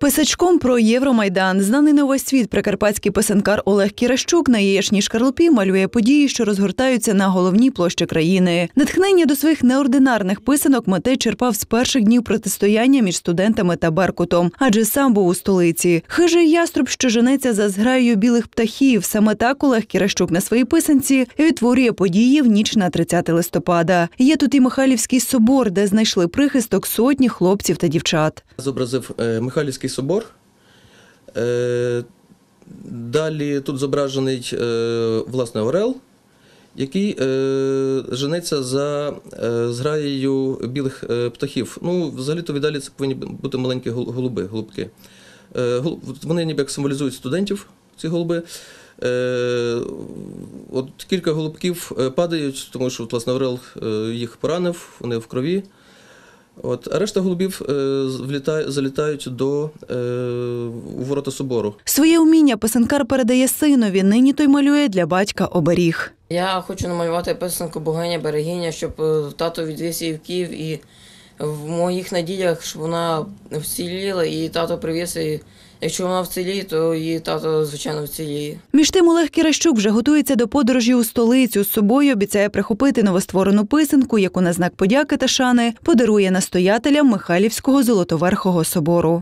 Писачком про Євромайдан знаний на увесь світ прикарпатський писанкар Олег Кіращук на яєчній шкарлупі малює події, що розгортаються на головній площі країни. Натхнення до своїх неординарних писанок Матей черпав з перших днів протистояння між студентами та Беркутом, адже сам був у столиці. Хижий яструб, що женеться за зграєю білих птахів. Саме так Олег Кіращук на своїй писанці відтворює події в ніч на 30 листопада. Є тут і Михайлівський собор, де знайшли прихисток сотні хлопців та дівчат. Зобразив е, Михайлівський собор. Е, Далі тут зображений е, власне Орел, який е, женеться за зграєю білих птахів. Ну, взагалі-то віддалі це повинні бути маленькі голуби, голубки. Вони ніби як символізують студентів, ці голуби. От кілька голубків падають, тому що власне Орел їх поранив, вони в крові. От, а решта голубів е, влітає, залітають до е, у ворота собору. Своє уміння писанкар передає синові. Нині той малює для батька оберіг. Я хочу намалювати писанку богиня берегиня, щоб е, тато відвіз її в Київ і в моїх надіях, щоб вона вціліла, і тато привіз її. Якщо вона вціліє, то її тато, звичайно, вціліє. Між тим Олег Кіращук вже готується до подорожі у столицю. З собою обіцяє прихопити новостворену писанку, яку на знак подяки та шани подарує настоятелям Михайлівського золотоверхого собору.